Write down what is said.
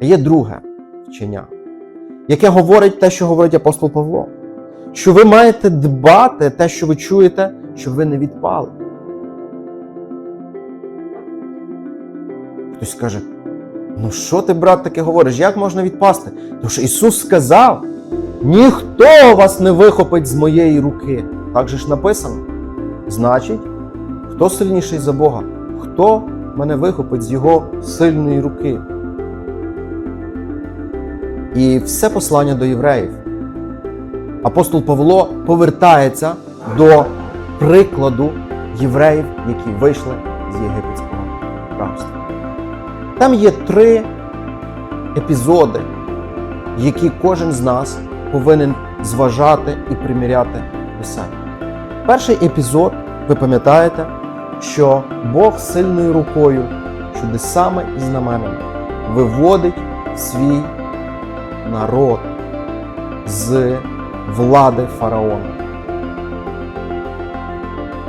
Є друге вчення, яке говорить те, що говорить апостол Павло. Що ви маєте дбати те, що ви чуєте, щоб ви не відпали. Хтось скаже: ну що ти, брат, таке говориш? Як можна відпасти? Тому що Ісус сказав: ніхто вас не вихопить з моєї руки. Так же ж написано. Значить, хто сильніший за Бога? Хто мене вихопить з Його сильної руки? І все послання до євреїв. Апостол Павло повертається до прикладу євреїв, які вийшли з єгипетського рабства. Там є три епізоди, які кожен з нас повинен зважати і приміряти до себе. Перший епізод, ви пам'ятаєте, що Бог сильною рукою, чудесами і знаменами виводить свій народ з влади фараона.